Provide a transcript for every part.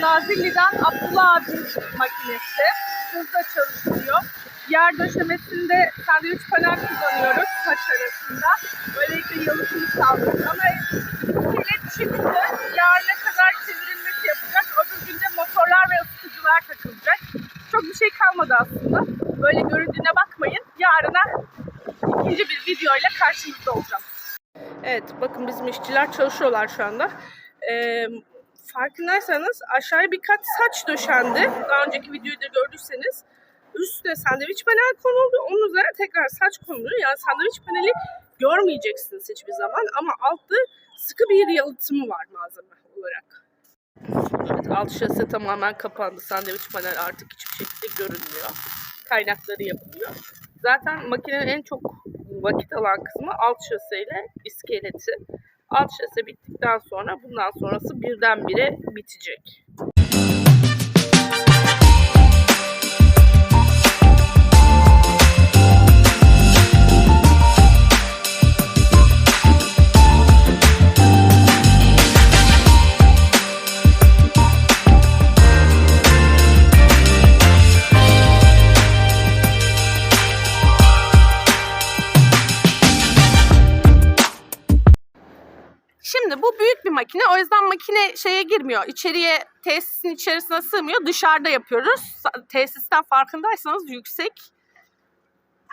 Nazilli'den Abdullah abi makinesi. Hızla çalışıyor. Yer döşemesinde sandviç panel kullanıyoruz saç arasında. Böylelikle yalıtımı sağlıyoruz. Ama iskelet çıktı. Yarın ne kadar çevrilmesi yapacak. Öbür günde motorlar ve ısıtıcılar takılacak. Çok bir şey kalmadı aslında. Böyle göründüğüne bakmayın. Yarına ikinci bir videoyla karşınızda olacağım. Evet bakın bizim işçiler çalışıyorlar şu anda. Ee, farkındaysanız aşağıya birkaç saç döşendi. Daha önceki videoyu da gördüyseniz. Üstüne sandviç panel konuldu. Onun üzerine tekrar saç konuluyor. Yani sandviç paneli görmeyeceksiniz hiçbir zaman. Ama altta sıkı bir yalıtımı var malzeme olarak. Evet alt şase tamamen kapandı. Sandviç panel artık hiçbir şekilde görünmüyor. Kaynakları yapılıyor. Zaten makinenin en çok vakit alan kısmı alt şaseyle iskeleti. Alt şase bittikten sonra bundan sonrası birdenbire bitecek. Makine. O yüzden makine şeye girmiyor. İçeriye tesisin içerisine sığmıyor. Dışarıda yapıyoruz. Tesisten farkındaysanız yüksek.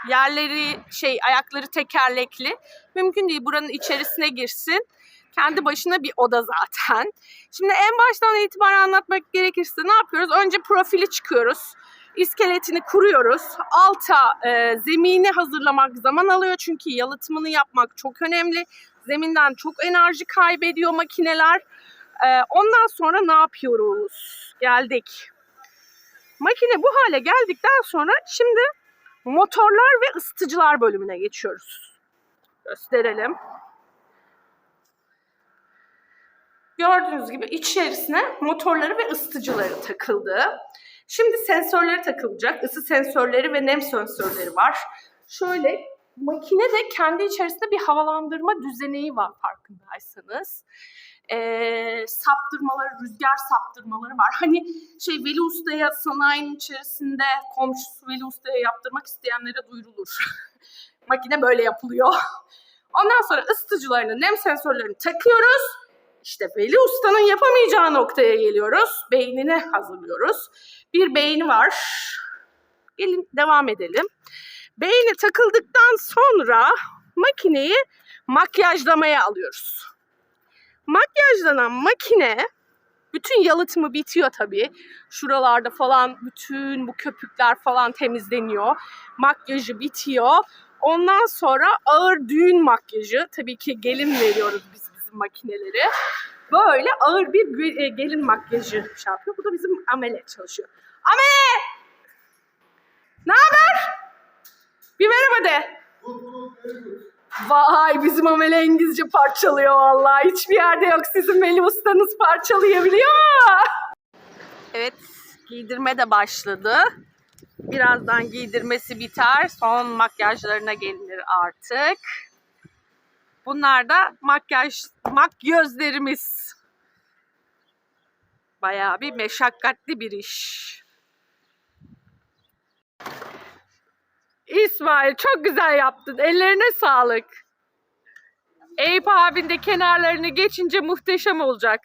Yerleri şey ayakları tekerlekli. Mümkün değil buranın içerisine girsin. Kendi başına bir oda zaten. Şimdi en baştan itibaren anlatmak gerekirse ne yapıyoruz? Önce profili çıkıyoruz. İskeletini kuruyoruz. Alta e, zemini hazırlamak zaman alıyor çünkü yalıtımını yapmak çok önemli. Zeminden çok enerji kaybediyor makineler. Ee, ondan sonra ne yapıyoruz? Geldik. Makine bu hale geldikten sonra şimdi motorlar ve ısıtıcılar bölümüne geçiyoruz. Gösterelim. Gördüğünüz gibi içerisine motorları ve ısıtıcıları takıldı. Şimdi sensörleri takılacak. Isı sensörleri ve nem sensörleri var. Şöyle makine de kendi içerisinde bir havalandırma düzeneği var farkındaysanız. Ee, saptırmaları, rüzgar saptırmaları var. Hani şey Veli Usta'ya sanayinin içerisinde komşusu Veli Usta'ya yaptırmak isteyenlere duyurulur. makine böyle yapılıyor. Ondan sonra ısıtıcılarını, nem sensörlerini takıyoruz. İşte Veli Usta'nın yapamayacağı noktaya geliyoruz. Beynini hazırlıyoruz. Bir beyni var. Gelin devam edelim. Beyni takıldıktan sonra makineyi makyajlamaya alıyoruz. Makyajlanan makine bütün yalıtımı bitiyor tabii. Şuralarda falan bütün bu köpükler falan temizleniyor. Makyajı bitiyor. Ondan sonra ağır düğün makyajı. Tabii ki gelin veriyoruz biz bizim makineleri. Böyle ağır bir e, gelin makyajı şey yapıyor. Bu da bizim amele çalışıyor. Amele! Ne haber? Bir merhaba de. Vay bizim amele İngilizce parçalıyor vallahi. Hiçbir yerde yok. Sizin Melih ustanız parçalayabiliyor mu? Evet giydirme de başladı. Birazdan giydirmesi biter. Son makyajlarına gelinir artık. Bunlar da makyaj, makyözlerimiz. Bayağı bir meşakkatli bir iş. İsmail çok güzel yaptın. Ellerine sağlık. Eyüp abin de kenarlarını geçince muhteşem olacak.